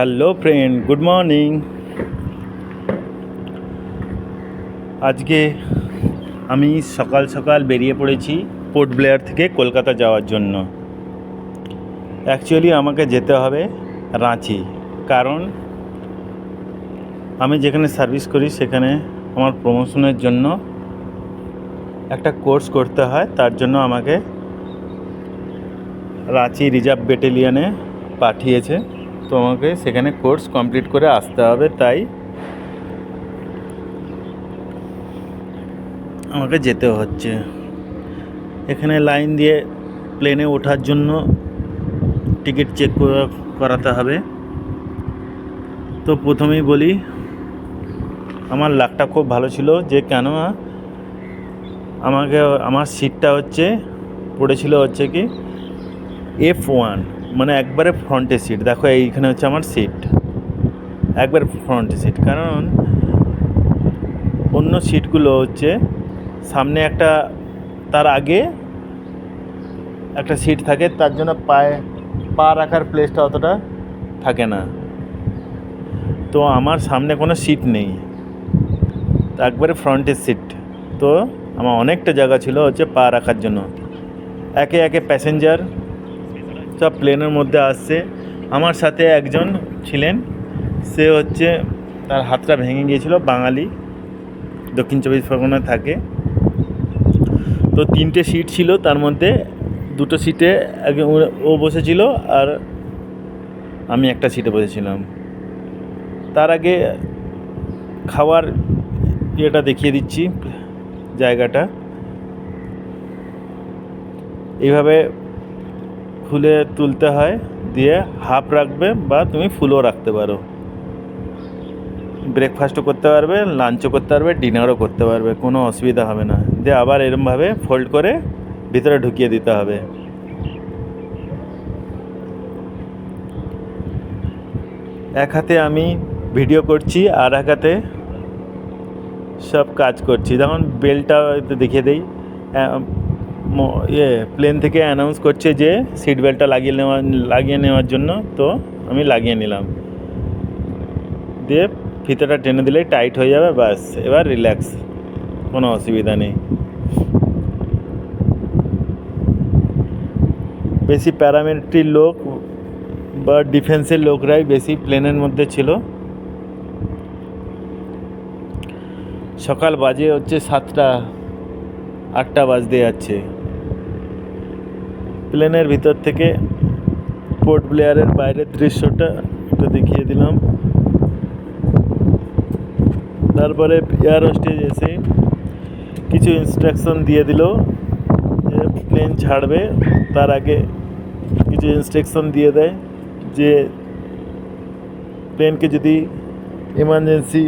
Hello friend, good morning. আজকে আমি সকাল সকাল বেরিয়ে পড়েছি পোর্ট ব্লেয়ার থেকে কলকাতা যাওয়ার জন্য। অ্যাকচুয়ালি আমাকে যেতে হবে রাঁচি, কারণ আমি যেখানে সার্ভিস করি সেখানে আমার প্রমোশনের জন্য একটা কোর্স করতে হয়, তার জন্য আমাকে রাঁচি রিজার্ভ ব্যাটালিয়নে পাঠিয়েছে। তো আমাকে সেখানে কোর্স কমপ্লিট করে আসতে হবে, তাই আমাকে যেতে হচ্ছে। এখানে লাইন দিয়ে প্লেনে ওঠার জন্য টিকিট চেক করাতে হবে। তো প্রথমেই বলি, আমার লাকটা খুব ভালো ছিল যে কেন আমাকে, আমার সিটটা হচ্ছে, পড়েছিল হচ্ছে কি এফ ওয়ান মানে একবারে ফ্রন্টে সিট দেখো, এইখানে হচ্ছে আমার সিট একবার ফ্রন্টে সিট কারণ, অন্য সিটগুলো হচ্ছে, সামনে একটা, তার আগে একটা সিট থাকে, তার জন্য পায়ে, পা রাখার প্লেসটা অতটা থাকে না। তো আমার সামনে কোনো সিট নেই। একবারে ফ্রন্টের সিট তো আমার অনেকটা জায়গা ছিল হচ্ছে পা রাখার জন্য। একে একে প্যাসেঞ্জার সব প্লেনের মধ্যে আসছে। আমার সাথে একজন ছিলেন। সে হচ্ছে তার হাতটা ভেঙে গিয়েছিল, বাঙালি। দক্ষিণ চব্বিশ পরগনায় থাকে। তো তিনটে সিট ছিল তার মধ্যে। দুটো সিটে ও বসেছিল আর আমি একটা সিটে বসেছিলাম। তার আগে খাওয়ার ইয়েটা দেখিয়ে দিচ্ছি, জায়গাটা। এইভাবে খুলে তুলতে হয়, দিয়ে হাফ রাখবে বা তুমি ফুলও রাখতে পারো। ব্রেকফাস্টও করতে পারবে লাঞ্চও করতে পারবে ডিনারও করতে পারবে, কোনো অসুবিধা হবে না। দিয়ে আবার এরমভাবে ফোল্ড করে ভিতরে ঢুকিয়ে দিতে হবে। এক হাতে আমি ভিডিও করছি, আর এক হাতে সব কাজ করছি। যেমন বেলটা দেখিয়ে দেই ইয়ে প্লেন থেকে অ্যানাউন্স করছে যে সিট বেল্টটা লাগিয়ে নেওয়া, লাগিয়ে নেওয়ার জন্য। তো আমি লাগিয়ে নিলাম। দিয়ে ফিতেটা টেনে দিলেই টাইট হয়ে যাবে, ব্যাস। এবার রিল্যাক্স কোনো অসুবিধা নেই। বেশি প্যারামিলিটারির লোক বা ডিফেন্সের লোকরাই বেশি প্লেনের মধ্যে ছিল। সকাল বাজে হচ্ছে সাতটা, আটটা বাজতে যাচ্ছে। প্লেনের ভিতর থেকে পোর্ট ব্লেয়ারের বাইরের দৃশ্যটা একটু দেখিয়ে দিলাম। তারপরে এয়ার হোস্টেজ এসে কিছু ইনস্ট্রাকশন দিয়ে দিল যে প্লেন ছাড়বে, তার আগে কিছু ইনস্ট্রাকশন দিয়ে দেয় যে প্লেনকে যদি এমার্জেন্সি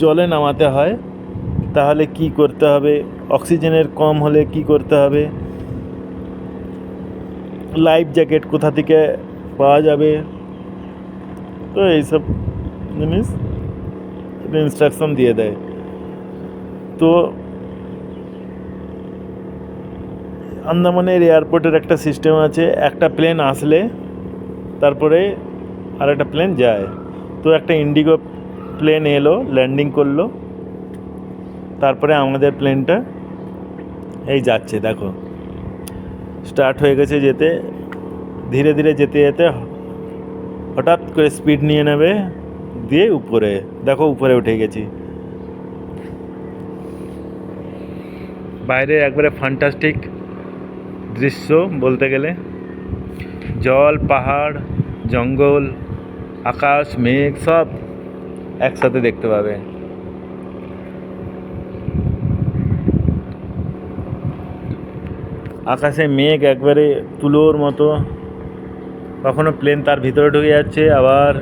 জলে নামাতে হয়, তাহলে কি করতে হবে? অক্সিজেনের কম হলে কি করতে হবে? লাইফ জ্যাকেট কোথা থেকে পাওয়া যাবে? তো এইসব জিনিস ইনস্ট্রাকশন দিয়ে দেয়। তো আন্দামানের এয়ারপোর্টের একটা সিস্টেম আছে, একটা প্লেন আসলে তারপরে আর একটা প্লেন যায়। তো একটা ইন্ডিগো প্লেন এলো ল্যান্ডিং করল, তারপরে আমাদের প্লেনটা এই যাচ্ছে, দেখো। স্টার্ট হয়ে গেছে যেতে। ধীরে ধীরে যেতে যেতে হঠাৎ করে স্পিড নিয়ে নেবে, দিয়ে উপরে, দেখো উপরে উঠে গেছি। বাইরে একবারে ফান্টাস্টিক দৃশ্য বলতে গেলে। জল, পাহাড়, জঙ্গল, আকাশ, মেঘ, সব একসাথে দেখতে পাবে। আকাশে মেঘ একবারে তুলোর মতো। কখনো প্লেন তার ভিতরে ঢুকে যাচ্ছে, আবার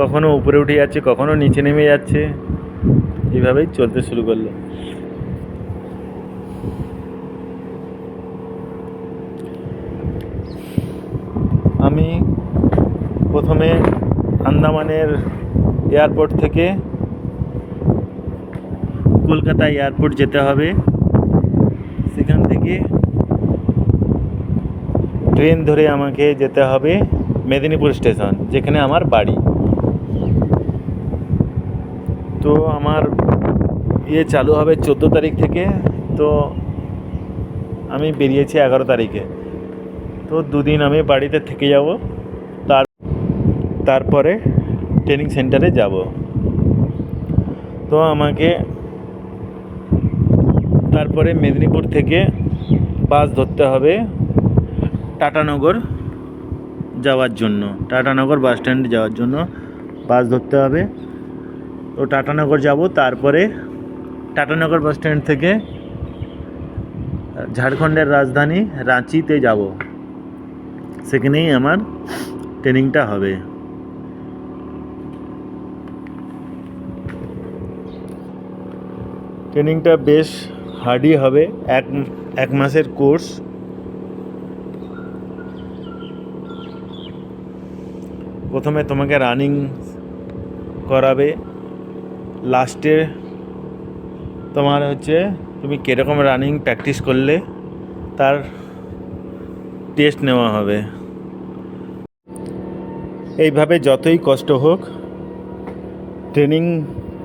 কখনো উপরে উঠে যাচ্ছে, কখনো নিচে নেমে যাচ্ছে। এইভাবেই চলতে শুরু করল। আমি প্রথমে আন্দামানের এয়ারপোর্ট থেকে কলকাতা এয়ারপোর্ট যেতে হবে সেখান থেকে ট্রেন ধরে আমাকে যেতে হবে মেদিনীপুর স্টেশন, যেখানে আমার বাড়ি। তো আমার ইয়ে চালু হবে চোদ্দ তারিখ থেকে, তো আমি বেরিয়েছি এগারো তারিখে। তো দুদিন আমি বাড়িতে থেকে যাব, তার তারপরে ট্রেনিং সেন্টারে যাব। তো আমাকে তারপরে মেদিনীপুর থেকে বাস ধরতে হবে। টাটানগর যাওয়ার জন্য টাটানগর বাস স্ট্যান্ডে যাওয়ার জন্য বাস ধরতে হবে। তো টাটানগর যাব, তারপরে টাটানগর বাস স্ট্যান্ড থেকে ঝাড়খণ্ডের রাজধানী রাঁচিতে যাব। সেখানেই আমার ট্রেনিংটা হবে। ট্রেনিংটা বেশ হার্ডই হবে। এক এক মাসের কোর্স প্রথমে তোমাকে রানিং করাবে। লাস্টে তোমার হচ্ছে তুমি কীরকম রানিং প্র্যাকটিস করলে তার টেস্ট নেওয়া হবে। এইভাবে যতই কষ্ট হোক ট্রেনিং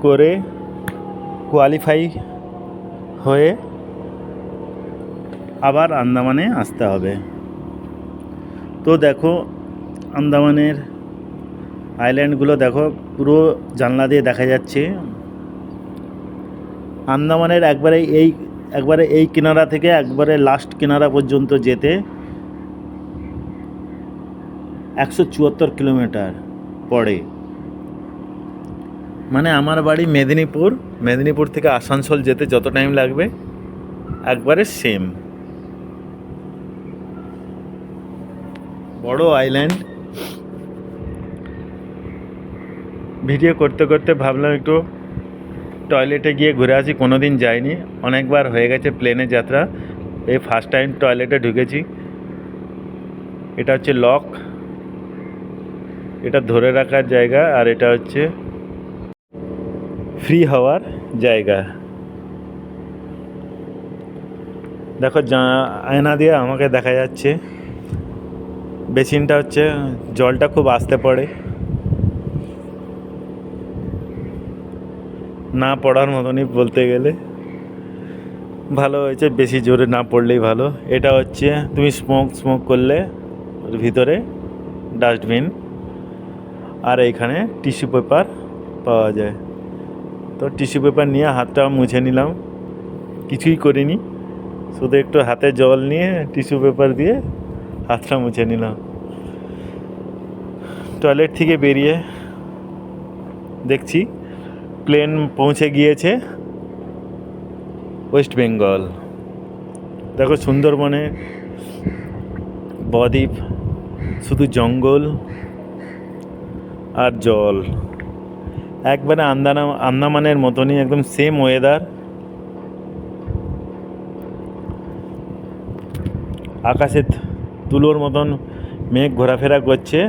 করে কোয়ালিফাই হয়ে আবার আন্দামানে আসতে হবে। তো দেখো, আন্দামানের আইল্যান্ডগুলো দেখো, পুরো জানলা দিয়ে দেখা যাচ্ছে। আন্দামানের একবারে এই একবারে এই কিনারা থেকে একবারে লাস্ট কিনারা পর্যন্ত যেতে একশো চুয়াত্তর কিলোমিটার পড়ে মানে আমার বাড়ি মেদিনীপুর মেদিনীপুর থেকে আসানসোল যেতে যত টাইম লাগবে, একবারে সেম বড় আইল্যান্ড। ভিডিও করতে করতে ভাবলাম একটু টয়লেটে গিয়ে ঘুরে আসি কোনো দিন যাইনি। অনেকবার হয়ে গেছে প্লেনে যাত্রা। এই ফার্স্ট টাইম টয়লেটে ঢুকেছি। এটা হচ্ছে লক এটা ধরে রাখার জায়গা আর এটা হচ্ছে ফ্রি হওয়ার জায়গা। দেখো আয়না দিয়ে আমাকে দেখা যাচ্ছে। বেসিনটা হচ্ছে, জলটা খুব আসতে পড়ে। না পড়ার মতনই বলতে গেলে। ভালো হয়েছে, বেশি জোরে না পড়লেই ভালো। এটা হচ্ছে, তুমি স্মোক স্মোক করলে ওর ভিতরে ডাস্টবিন আর এইখানে টিস্যু পেপার পাওয়া যায়। তো টিস্যু পেপার নিয়ে হাতটা মুছে নিলাম। কিছুই করিনি। শুধু একটু হাতে জল নিয়ে টিস্যু পেপার দিয়ে হাতটা মুছে নিলাম। টয়লেট থেকে বেরিয়ে দেখছি প্লেন পৌঁছে গিয়েছে ওয়েস্ট বেঙ্গল দেখো সুন্দরবনে বদ্বীপ, শুধু জঙ্গল আর জল। একবারে আন্দানা, আন্দামানের মতনই, একদম সেম ওয়েদার আকাশে তুলোর মতন মেঘ ঘোরাফেরা করছে।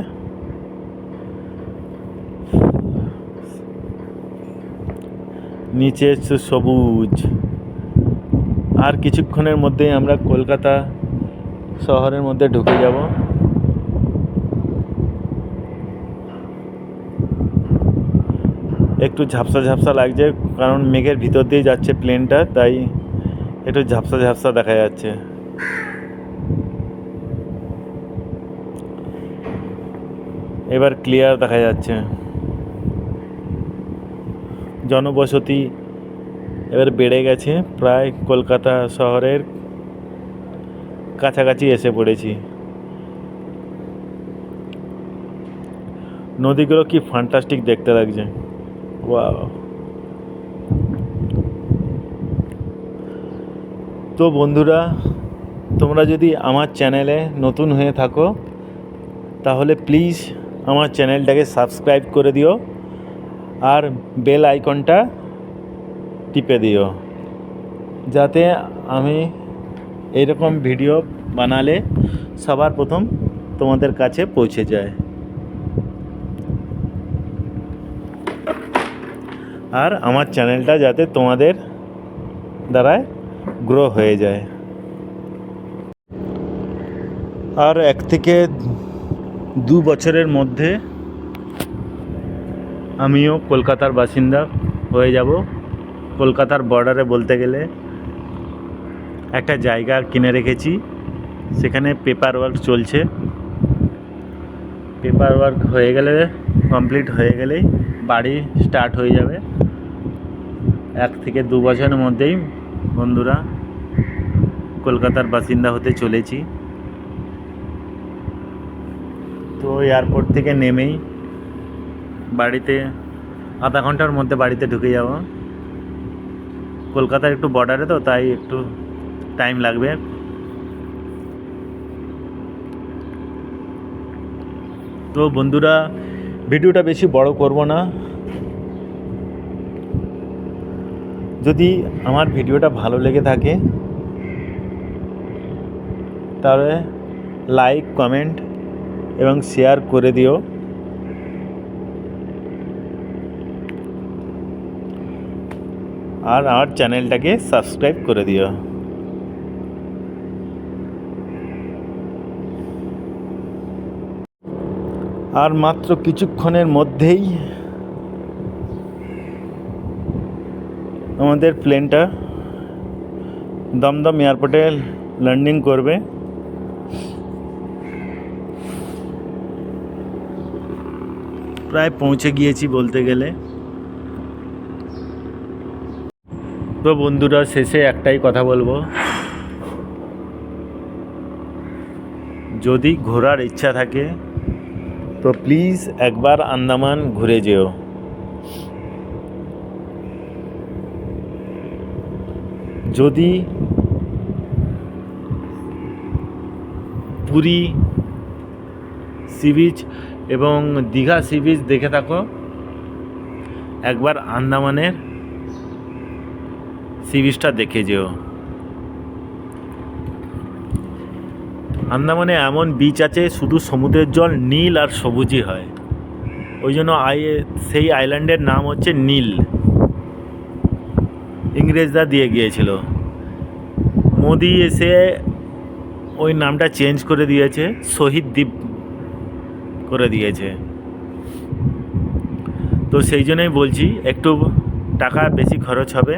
নিচে সবুজ। আর কিছুক্ষণের মধ্যেই আমরা কলকাতা শহরের মধ্যে ঢুকে যাব। একটু ঝাপসা ঝাপসা লাগছে কারণ মেঘের ভিতর দিয়ে যাচ্ছে প্লেনটা, তাই একটু ঝাপসা ঝাপসা দেখা যাচ্ছে। এবার ক্লিয়ার দেখা যাচ্ছে। জনবসতি এবার বেড়ে গেছে। প্রায় কলকাতা শহরের কাছাকাছি এসে পড়েছি। নদীগুলো কি ফান্টাস্টিক দেখতে লাগছে। ওয়াও তো বন্ধুরা, তোমরা যদি আমার চ্যানেলে নতুন হয়ে থাকো, তাহলে প্লিজ আমার চ্যানেলটাকে সাবস্ক্রাইব করে দিও। আর বেল আইকনটা টিপে দিও। যাতে আমি এইরকম ভিডিও বানালে সবার প্রথম তোমাদের কাছে পৌঁছে যায়। আর আমার চ্যানেলটা যাতে তোমাদের দ্বারায় গ্রো হয়ে যায়। আর এক থেকে দু বছরের মধ্যে আমিও কলকাতার বাসিন্দা হয়ে যাব। কলকাতার বর্ডারে বলতে গেলে একটা জায়গা কিনে রেখেছি। সেখানে পেপার ওয়ার্ক চলছে। পেপার ওয়ার্ক হয়ে গেলে কমপ্লিট হয়ে গেলেই বাড়ি স্টার্ট হয়ে যাবে। এক থেকে দু বছরের মধ্যেই বন্ধুরা কলকাতার বাসিন্দা হতে চলেছি। তো এয়ারপোর্ট থেকে নেমেই বাড়িতে, আধা ঘণ্টার মধ্যে বাড়িতে ঢুকে যাব। কলকাতার একটু বর্ডারে তো, তাই একটু টাইম লাগবে। তো বন্ধুরা, ভিডিওটা বেশি বড় করব না। যদি আমার ভিডিওটা ভালো লেগে থাকে, তাহলে লাইক কমেন্ট এবং শেয়ার করে দিও। আর আমার চ্যানেলটাকে সাবস্ক্রাইব করে দিও। আর মাত্র কিছুক্ষণের মধ্যেই আমাদের প্লেনটা দমদম এয়ারপোর্টে ল্যান্ডিং করবে। প্রায় পৌঁছে গিয়েছি বলতে গেলে। তো বন্ধুরা শেষে একটাই কথা বলব। যদি ঘোরার ইচ্ছা থাকে, তো প্লিজ একবার আন্দামান ঘুরে যেও। যদি পুরী সি বিচ এবং দীঘা সি বিচ দেখে থাকো, একবার আন্দামানের সি বিচটা দেখে যেও। আন্দামানে এমন বিচ আছে, শুধু সমুদ্রের জল নীল আর সবুজই হয়। ওই জন্য আই, সেই আইল্যান্ডের নাম হচ্ছে নীল। ইংরেজরা দিয়ে গিয়েছিল। মোদি এসে ওই নামটা চেঞ্জ করে দিয়েছে, শহীদ দ্বীপ করে দিয়েছে। তো সেই জন্যই বলছি, একটু টাকা বেশি খরচ হবে।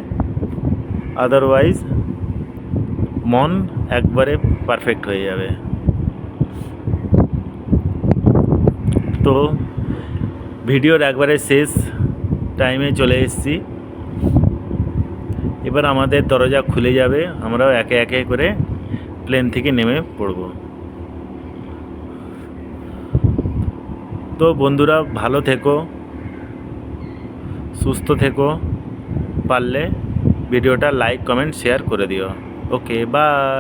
আদারওয়াইজ মন একবারে পারফেক্ট হয়ে যাবে। তো ভিডিওর একবারে শেষ টাইমে চলে এসেছি। এবার আমাদের দরজা খুলে যাবে, আমরাও একে একে করে প্লেন থেকে নেমে পড়ব। তো বন্ধুরা, ভালো থেকো, সুস্থ থেকো, পারলে ভিডিওটা লাইক কমেন্ট শেয়ার করে দিও। Okay bye.